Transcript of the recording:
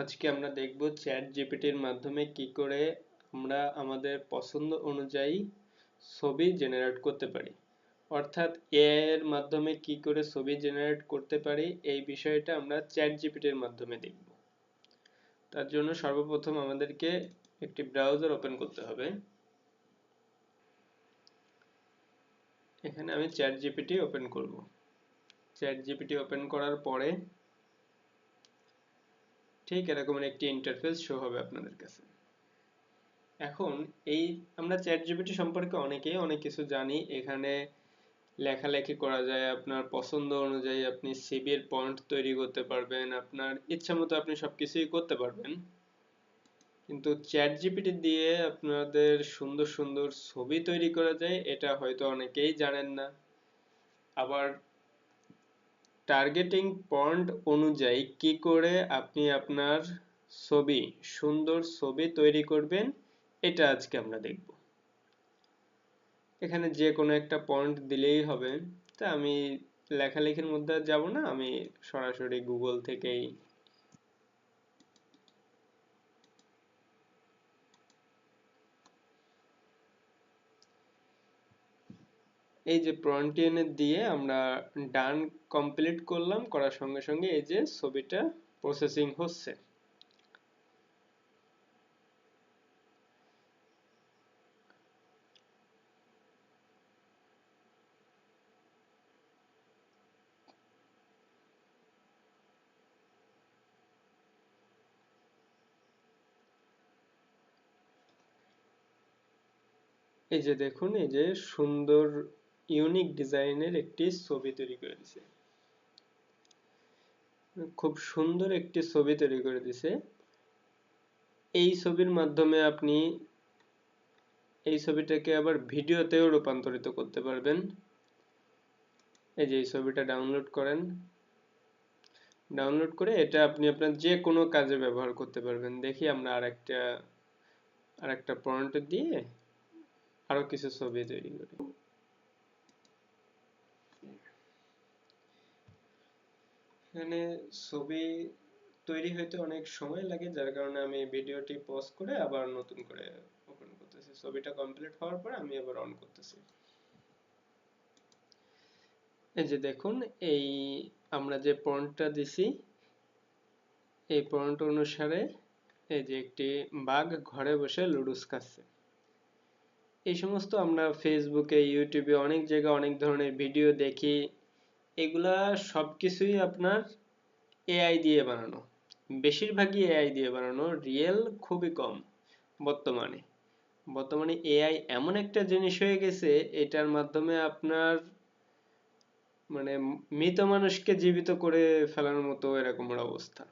আজকে আমরা দেখব চ্যাট জিপিটির মাধ্যমে কি করে আমরা আমাদের পছন্দ অনুযায়ী ছবি জেনারেট করতে পারি। অর্থাৎ এআই এর মাধ্যমে কি করে ছবি জেনারেট করতে পারি, এই বিষয়টা আমরা চ্যাট জিপিটির মাধ্যমে দেখব। তার জন্য সর্বপ্রথম আমাদেরকে একটি ব্রাউজার ওপেন করতে হবে। এখানে আমি চ্যাট জিপিটি ওপেন করব। চ্যাট জিপিটি ওপেন করার পরে ঠিক এরকম একটি ইন্টারফেস শো হবে আপনাদের কাছে। এখন এই আমরা চ্যাট জিপিটি সম্পর্কে অনেকেই অনেক কিছু জানি। এখানে লেখালেখি করা যায়, আপনার পছন্দ অনুযায়ী আপনি সিভি এর পয়েন্ট তৈরি করতে পারবেন, আপনার ইচ্ছা মতো আপনি সবকিছুই করতে পারবেন। কিন্তু চ্যাট জিপিটি দিয়ে আপনাদের সুন্দর সুন্দর ছবি তৈরি করা যায়, এটা হয়তো অনেকেই জানেন না। আবার টার্গেটিং পয়েন্ট অনুযায়ী কি করে আপনি আপনার ছবি, সুন্দর ছবি তৈরি করবেন, এটা আজকে আমরা দেখব। এখানে যে কোনো একটা পয়েন্ট দিলেই হবে। তা আমি লেখালেখির মধ্যে যাব না, আমি সরাসরি গুগল থেকেই এই যে এনে দিয়ে আমরা ডান কমপ্লিট করলাম, করার সঙ্গে সঙ্গে এই যে ছবিটা প্রসেসিং হচ্ছে। এই যে দেখুন, এই যে সুন্দর ইউনিক ডিজাইনের একটি ছবি তৈরি করে দিছে। খুব সুন্দর একটি ছবি তৈরি করে দিছে। এই ছবির মাধ্যমে আপনি এই ছবিটাকে আবার ভিডিওতেও রূপান্তরিত করতে পারবেন। এই যে এই ছবিটা ডাউনলোড করেন। ডাউনলোড করে এটা আপনি আপনার যে কোনো কাজে ব্যবহার করতে পারবেন। দেখি আমরা আরেকটা আরেকটা পয়েন্ট দিয়ে আরও কিছু ছবি তৈরি করি। এখানে ছবি তৈরি হইতে অনেক সময় লাগে, যার কারণে আমি ভিডিওটি পজ করে আবার নতুন করে ওপেন করতেছি। ছবিটা কমপ্লিট হওয়ার পর আমি আবার অন করতেছি। এই যে দেখুন, এই আমরা যে পয়েন্টটা দিছি, এই পয়েন্ট অনুসারে এই যে একটি বাঘ ঘরে বসে লুডুস খাচ্ছে। এই সমস্ত আমরা ফেসবুকে ইউটিউবে অনেক জায়গায় অনেক ধরনের ভিডিও দেখি। এগুলা সবকিছুই আপনার এআই দিয়ে বানানো। বেশিরভাগই এআই দিয়ে বানানো রিয়েল খুবই কম বর্তমানে। বর্তমানে এআই এমন একটা জিনিস হয়ে গেছে, এটার মাধ্যমে আপনার মানে মৃত মানুষকে জীবিত করে ফেলার মতো এরকম অবস্থা।